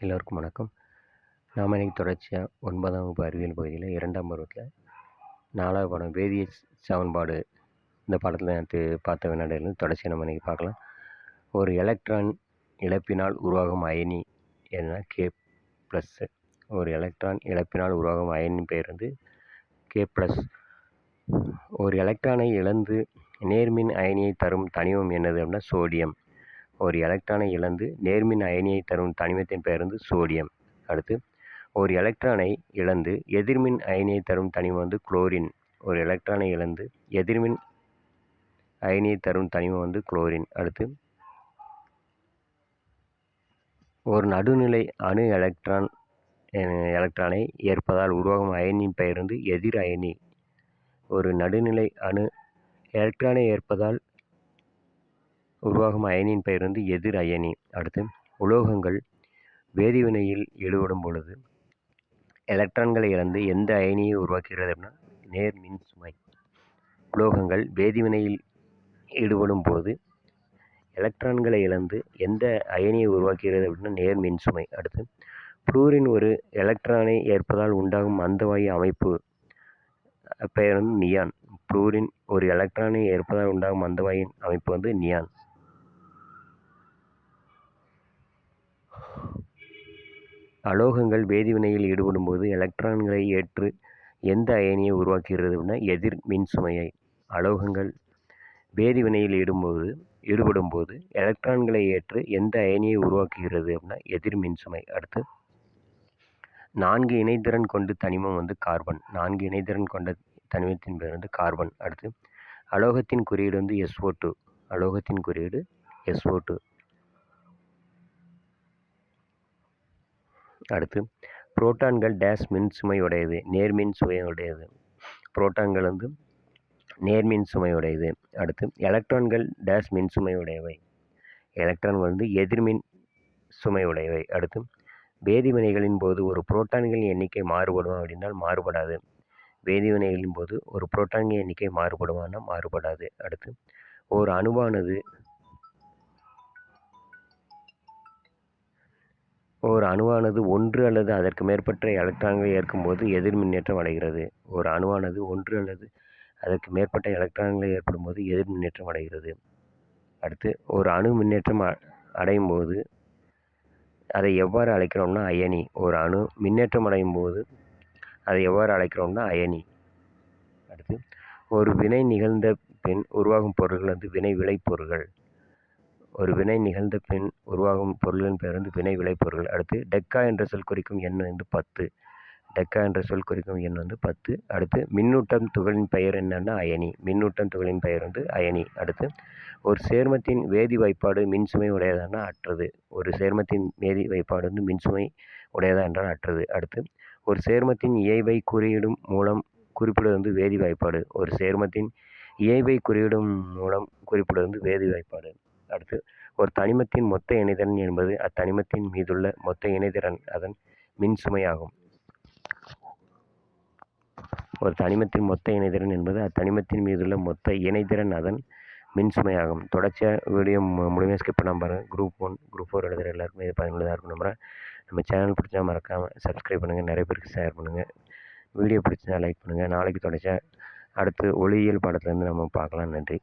எல்லோருக்கும் வணக்கம். நாம் இன்றைக்கி தொடர்ச்சியாக ஒன்பதாம் வகுப்பு அறிவியல் பகுதியில் இரண்டாம் பருவத்தில் நாலாவது பாடம் வேதிய சமன்பாடு இந்த பாடத்தில் நேற்று பார்த்த வினாடியிலிருந்து தொடர்ச்சியாக நம்ம இன்றைக்கி பார்க்கலாம். ஒரு எலக்ட்ரான் இழப்பினால் உருவாகும் அயனி என்ன கே ப்ளஸ்ஸு ஒரு எலக்ட்ரான் இழப்பினால் உருவாகும் அயனின் பெயர் வந்து கே ப்ளஸ் ஒரு எலக்ட்ரானை இழந்து நேர்மின் அயனியை தரும் தனிமம் என்னது அப்படின்னா சோடியம் ஒரு எலக்ட்ரானை இழந்து நேர்மின் அயனியை தரும் தனிமத்தின் பெயர் வந்து சோடியம் அடுத்து ஒரு எலக்ட்ரானை இழந்து எதிர்மின் அயனியை தரும் தனிமம் வந்து குளோரின் ஒரு எலக்ட்ரானை இழந்து எதிர்மின் அயனியை தரும் தனிமம் வந்து குளோரின் அடுத்து ஒரு நடுநிலை அணு எலக்ட்ரான் எலக்ட்ரானை ஏற்பதால் உருவாகும் அயனியின் பெயர் வந்து எதிர் அயனி. ஒரு நடுநிலை அணு எலக்ட்ரானை ஏற்பதால் உருவாகும் அயனியின் பெயர் வந்து எதிர் அயனி. அடுத்து உலோகங்கள் வேதிவினையில் ஈடுபடும் பொழுது எலக்ட்ரான்களை இழந்து எந்த அயனியை உருவாக்குகிறது அப்படின்னா நேர் மின்சுமை உலோகங்கள் வேதிவினையில் ஈடுபடும் போது எலக்ட்ரான்களை இழந்து எந்த அயனியை உருவாக்குகிறது அப்படின்னா நேர் மின்சுமை அடுத்து புளூரின் ஒரு எலக்ட்ரானை ஏற்பதால் உண்டாகும் அந்தவாயு அமைப்பு பெயர் வந்து நியான். புளூரின் ஒரு எலக்ட்ரானை ஏற்பதால் உண்டாகும் அந்தவாயின் அமைப்பு வந்து நியான். அலோகங்கள் வேதிவினையில் ஈடுபடும் போது எலக்ட்ரான்களை ஏற்று எந்த அயனியை உருவாக்குகிறது அப்படின்னா எதிர் மின் சுமையை அலோகங்கள் வேதிவினையில் ஈடும்போது ஈடுபடும் போது எலக்ட்ரான்களை ஏற்று எந்த அயனியை உருவாக்குகிறது அப்படின்னா எதிர் மின்சுமை. அடுத்து நான்கு இணைதிறன் கொண்டு தனிமம் வந்து கார்பன். நான்கு இணைதிறன் கொண்ட தனிமத்தின் பேர் வந்து கார்பன். அடுத்து அலோகத்தின் குறியீடு வந்து எஸ்ஓ டூ அலோகத்தின் குறியீடு எஸ்ஓ டூ அடுத்து புரோட்டான்கள் டேஸ் மின் சுமையுடையது நேர்மின் சுமையுடையது. புரோட்டான்கள் வந்து நேர்மின் சுமையுடையது. அடுத்து எலக்ட்ரான்கள் டேஸ் மின் சுமையுடையவை. எலக்ட்ரான்கள் வந்து எதிர்மின் சுமையுடையவை. அடுத்து வேதிவினைகளின் போது ஒரு புரோட்டான்களின் எண்ணிக்கை மாறுபடும் அப்படின்னால் மாறுபடாது. வேதிவினைகளின் போது ஒரு புரோட்டான்களின் எண்ணிக்கை மாறுபடுமானால் மாறுபடாது. அடுத்து ஒரு அணுவானது ஒரு அணுவானது ஒன்று அல்லது அதற்கு மேற்பட்ட எலக்ட்ரான்களை ஏற்கும்போது எதிர் மின்னேற்றம் அடைகிறது. ஒரு அணுவானது ஒன்று அல்லது அதற்கு மேற்பட்ட எலக்ட்ரான்களை ஏற்படும் போது எதிர் மின்னேற்றம் அடைகிறது. அடுத்து ஒரு அணு மின்னேற்றம் அடையும் போது அதை எவ்வாறு அழைக்கிறோம்னா அயனி. ஒரு அணு மின்னேற்றம் அடையும் போது அதை எவ்வாறு அழைக்கிறோம்னா அயனி. அடுத்து ஒரு வினை நிகழ்ந்த பின் உருவாகும் பொருட்கள் வந்து வினை விளைபொருள்கள். ஒரு வினை நிகழ்ந்த பின் உருவாகும் பொருளின் பெயர் வந்து வினை விளைபொருள் அடுத்து டெக்கா என்ற சொல் குறிக்கும் எண் வந்து பத்து. டெக்கா என்ற சொல் குறிக்கும் எண் வந்து பத்து. அடுத்து மின்னூட்டம் துகளின் பெயர் என்னன்னா அயனி. மின்னூட்டம் துகளின் பெயர் வந்து அயனி. அடுத்து ஒரு சேர்மத்தின் வேதி வாய்ப்பாடு மின்சுமை உடையதானா அற்றது. ஒரு சேர்மத்தின் வேதி வாய்ப்பாடு வந்து மின்சுமை உடையதா என்றால் அற்றது. அடுத்து ஒரு சேர்மத்தின் இயைபை குறியீடும் மூலம் குறிப்பிடுவது வந்து வேதி வாய்ப்பாடு. ஒரு சேர்மத்தின் இயைபை குறியீடும் மூலம் குறிப்பிடுவது வந்து வேதி வாய்ப்பாடு. அடுத்து ஒரு தனிமத்தின் மொத்த இணைதிறன் என்பது அத்தனிமத்தின் மீதுள்ள மொத்த இணைதிறன் அதன் மின் சுமையாகும் ஒரு தனிமத்தின் மொத்த இணைதிறன் என்பது அத்தனிமத்தின் மீதுள்ள மொத்த இணைதிறன் அதன் மின்சுமையாகும். தொடர்ச்சியாக வீடியோ முழுமையாக ஸ்கிப் பண்ணாமல் பாருங்கள் குரூப் ஒன் குரூப் ஃபோர் எழுதுகிற எல்லாருக்குமே இது பயனுள்ளதாக இருக்கும் நம்புகிறேன் நம்ம சேனல் பிடிச்சா மறக்காமல் சப்ஸ்கிரைப் பண்ணுங்கள் நிறைய பேருக்கு ஷேர் பண்ணுங்கள் வீடியோ பிடிச்சா லைக் பண்ணுங்கள் நாளைக்கு தொடர்ச்சியாக அடுத்து ஒளியியல் பாடத்துலேருந்து நம்ம பார்க்கலாம். நன்றி.